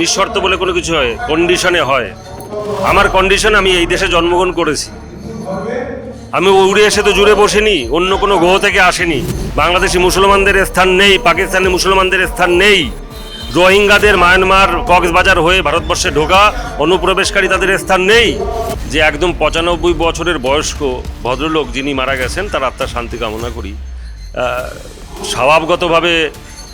নিঃশর্ত বলে কোনো কিছু হয়? কন্ডিশনে হয়। আমার কন্ডিশন আমি এই দেশে জন্মগ্রহণ করেছি। আমি উড়ে এসে তো জুড়ে বসিনি, অন্য কোনো গ্রহ থেকে আসেনি। বাংলাদেশি মুসলমানদের স্থান নেই, পাকিস্তানি মুসলমানদের স্থান নেই। রোহিঙ্গাদের মায়ানমার কক্সবাজার হয়ে ভারতবর্ষে ঢোকা, অনুপ্রবেশকারী তাদের স্থান নেই। যে একদম পঁচানব্বই বছরের বয়স্ক ভদ্রলোক যিনি মারা গেছেন, তার আত্মার শান্তি কামনা করি। স্বভাবগতভাবে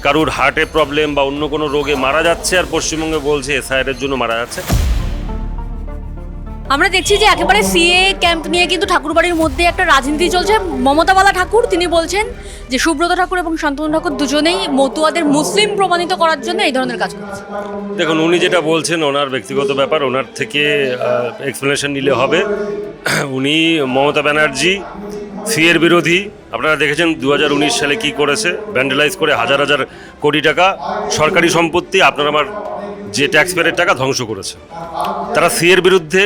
কারুর হার্টে প্রবলেম বা অন্য কোনো রোগে মারা যাচ্ছে আর পশ্চিমবঙ্গে বলছে এসআইআর জন্য মারা যাচ্ছে। আমরা দেখছি যে একেবারে সিএ ক্যাম্প নিয়ে কিন্তু ঠাকুরবাড়ির মধ্যে একটা রাজনীতি চলছে। মমতাবালা ঠাকুর তিনি বলছেন যে সুব্রত ঠাকুর এবং শান্তনু ঠাকুর দুজনেই মতুয়াদের মুসলিম প্রমাণিত করার জন্য এই ধরনের কাজ করছে। দেখুন উনি যেটা বলছেন ওনার ব্যক্তিগত ব্যাপার ওনার থেকে এক্সপ্লেনেশন নিলে হবে। উনি মমতা ব্যানার্জি সিএর বিরোধী আপনারা দেখেছেন দু হাজার উনিশ সালে কি করেছে? ভ্যান্ডালাইজ করে হাজার হাজার কোটি টাকা সরকারি সম্পত্তি, আপনার আমার যে ট্যাক্স পেয়ারের টাকা ধ্বংস করেছে। তারা সিএর বিরুদ্ধে,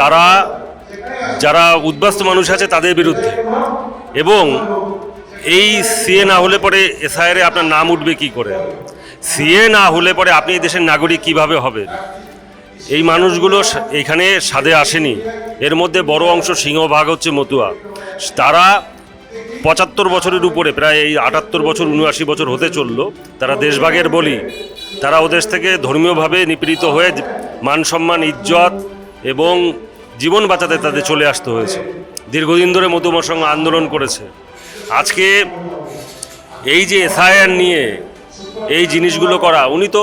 তারা যারা উদ্বাস্ত মানুষ আছে তাদের বিরুদ্ধে। এবং এই সিএ না হলে পরে এসআইআরে আপনার নাম উঠবে কি করে? সিএ না হলে পরে আপনি এই দেশের নাগরিক কীভাবে হবে এই মানুষগুলো এখানে স্বাদে আসেনি। এর মধ্যে বড় অংশ সিংহভাগ হচ্ছে মতুয়া। তারা পঁচাত্তর বছরের উপরে, প্রায় এই আটাত্তর বছর, উনআশি বছর হতে চলল, তারা দেশভাগের বলি। তারা ওদেশ থেকে ধর্মীয়ভাবে নিপীড়িত হয়ে মান সম্মান, ইজ্জত এবং জীবন বাঁচাতে তাদের চলে আসতে হয়েছে। দীর্ঘদিন ধরে মতুমার সঙ্গে আন্দোলন করেছে। আজকে এই যে এসআইআর নিয়ে এই জিনিসগুলো করা, উনি তো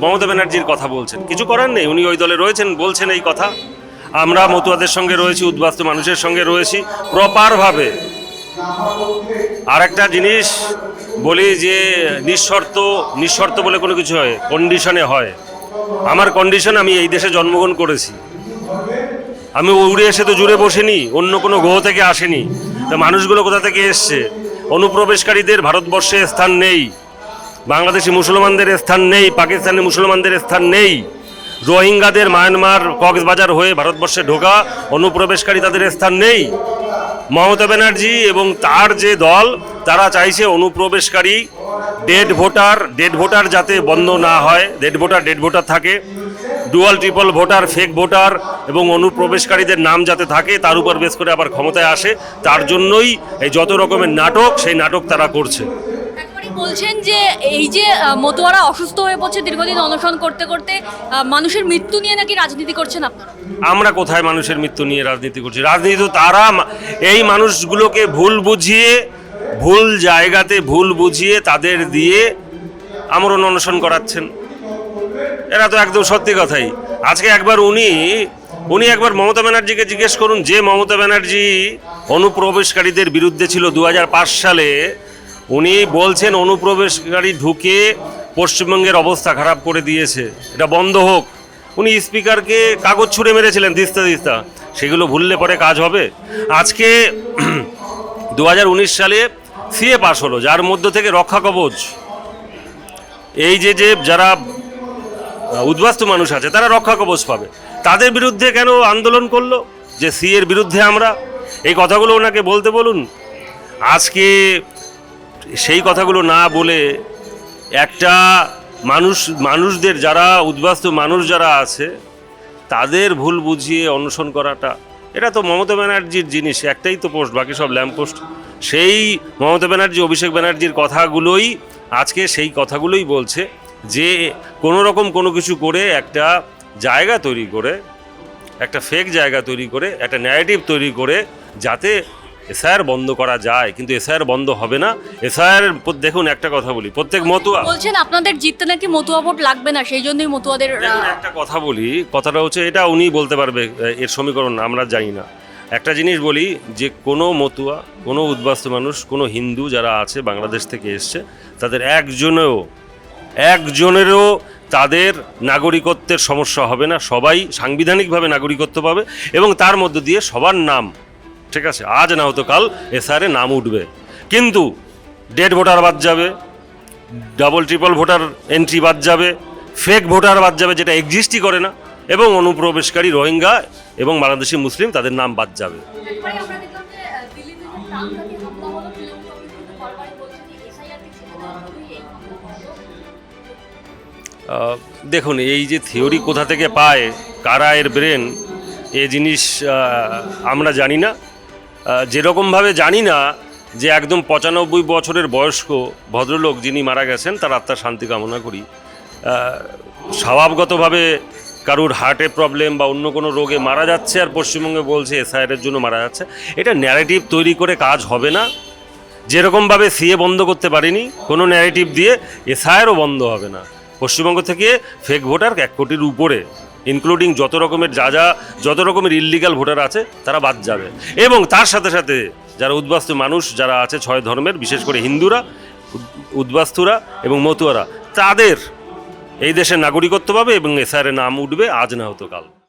মমতা ব্যানার্জির কথা বলছেন। কিছু করার নেই, উনি ওই দলে রয়েছেন, বলছেন এই কথা। আমরা মতুয়াদের সঙ্গে রয়েছি, উদ্বাস্ত মানুষের সঙ্গে রয়েছি। প্রপারভাবে আর একটা জিনিস বলি যে নিঃশর্ত নিঃশর্ত বলে কোনো কিছু হয় কন্ডিশনে হয়। আমার কন্ডিশন আমি এই দেশে জন্মগ্রহণ করেছি। আমি উড়ে এসে তো জুড়ে বসিনি, অন্য কোনো গ্রহ থেকে আসেনি। তা মানুষগুলো কোথা থেকে এসছে? অনুপ্রবেশকারীদের ভারতবর্ষে স্থান নেই, বাংলাদেশি মুসলমানদের স্থান নেই, পাকিস্তানি মুসলমানদের স্থান নেই। রোহিঙ্গাদের মায়ানমার কক্সবাজার হয়ে ভারতবর্ষে ঢোকা, অনুপ্রবেশকারী তাদের স্থান নেই। মমতা ব্যানার্জি এবং তার যে দল, তারা চাইছে অনুপ্রবেশকারী ডেড ভোটার ডেড ভোটার যাতে বন্ধ না হয় ডেড ভোটার ডেড ভোটার থাকে dual triple voter fake voter এবং অনুপ্রবেশকারীদের নাম যাতে থাকে, তার উপর বেশ করে আবার ক্ষমতায় আসে, তার জন্যই এই যত রকমের নাটক, সেই নাটক তারা করছে। বলছেন যে এই যে মতুয়ারা অসুস্থ হয়ে পড়ছে, দীর্ঘদিন অনশন করতে করতে মানুষের মৃত্যু নিয়ে নাকি রাজনীতি করছেন আপনারা? আমরা কোথায় মানুষের মৃত্যু নিয়ে রাজনীতি করছি? রাজনীতি তো তারা এই মানুষগুলোকে ভুল বুঝিয়ে, ভুল জায়গাতে ভুল বুঝিয়ে তাদের দিয়ে আমরণ অনশন করাচ্ছেন। এরা তো একদম সত্যি কথাই। আজকে একবার উনি উনি একবার মমতা ব্যানার্জিকে জিজ্ঞেস করুন, যে মমতা ব্যানার্জি অনুপ্রবেশকারীদের বিরুদ্ধে ছিল দু হাজার পাঁচ সালে উনি বলছেন অনুপ্রবেশকারী ঢুকে পশ্চিমবঙ্গের অবস্থা খারাপ করে দিয়েছে। এটা বন্ধ হোক। উনি স্পিকারকে কাগজ ছুঁড়ে মেরেছিলেন দিস্তা দিস্তা। সেগুলো ভুললে পরে কাজ হবে। আজকে দু হাজার উনিশ সালে সিএ পাশ হলো, যার মধ্য থেকে রক্ষা কবচ। এই যে যে যারা উদ্বাস্তু মানুষ আছে, তারা রক্ষা কবচ পাবে। তাদের বিরুদ্ধে কেন আন্দোলন করল? যে সিএর বিরুদ্ধে আমরা? এই কথাগুলো ওনাকে বলতে বলুন। আজকে সেই কথাগুলো না বলে একটা মানুষ, মানুষদের যারা উদ্বাস্তু মানুষ যারা আছে, তাদের ভুল বুঝিয়ে অনশন করাটা, এটা তো মমতা ব্যানার্জির জিনিস, একটাই তো পোস্ট, বাকি সব ল্যাম্প পোস্ট। সেই মমতা ব্যানার্জি, অভিষেক ব্যানার্জির কথাগুলোই আজকে সেই কথাগুলোই বলছে যে কোনো রকম কোনো কিছু করে একটা জায়গা তৈরি করে, একটা ফেক জায়গা তৈরি করে, একটা ন্যারেটিভ তৈরি করে, যাতে এসআইআর বন্ধ করা যায় কিন্তু এসআইআর বন্ধ হবে না। এসআইআর দেখুন একটা কথা বলি প্রত্যেক মতুয়া বলছেন আপনাদের জিততে নাকি মতুয়া ভোট লাগবে না সেই জন্যই মতুয়াদের একটা কথা বলি কথাটা হচ্ছে এটা উনি বলতে পারবে এর সমীকরণ আমরা জানি না। একটা জিনিস বলি যে কোনো মতুয়া কোনো উদ্বাস্ত মানুষ কোনো হিন্দু যারা আছে বাংলাদেশ থেকে এসছে তাদের একজনেও একজনেরও তাদের নাগরিকত্বের সমস্যা হবে না সবাই সাংবিধানিকভাবে নাগরিকত্ব পাবে এবং তার মধ্য দিয়ে সবার নাম ঠিক আছে আজ না হতো কাল এসআরে নাম উঠবে। কিন্তু ডেড ভোটার বাদ যাবে ডাবল ট্রিপল ভোটার এন্ট্রি বাদ যাবে ফেক ভোটার বাদ যাবে যেটা এক্সিস্টই করে না এবং অনুপ্রবেশকারী রোহিঙ্গা এবং বাংলাদেশি মুসলিম তাদের নাম বাদ যাবে। দেখুন এই যে থিওরি কোথা থেকে পায় কারা এর ব্রেন এ জিনিস আমরা জানি না। যেরকমভাবে জানি না যে একদম পঁচানব্বই বছরের বয়স্ক ভদ্রলোক যিনি মারা গেছেন, তার আত্মার শান্তি কামনা করি। স্বভাবগতভাবে কারুর হার্টে প্রবলেম বা অন্য কোনো রোগে মারা যাচ্ছে আর পশ্চিমবঙ্গে বলছে এসআইআরের জন্য মারা যাচ্ছে, এটা ন্যারেটিভ তৈরি করে কাজ হবে না। যেরকমভাবে সিএ বন্ধ করতে পারিনি, কোনো ন্যারেটিভ দিয়ে এসআইআরও বন্ধ হবে না। পশ্চিমবঙ্গ থেকে ফেক ভোটার এক কোটির উপরে। ইনক্লুডিং যত রকমের যা যা, যত রকমের ইল্লিগাল ভোটার আছে, তারা বাদ যাবে। এবং তার সাথে সাথে যারা উদ্বাস্তু মানুষ যারা আছে ছয় ধর্মের, বিশেষ করে হিন্দুরা উদ্বাস্তুরা এবং মতুয়ারা, তাদের এই দেশের নাগরিকত্ব পাবে এবং এসআরের নাম উঠবে আজ না হতো কাল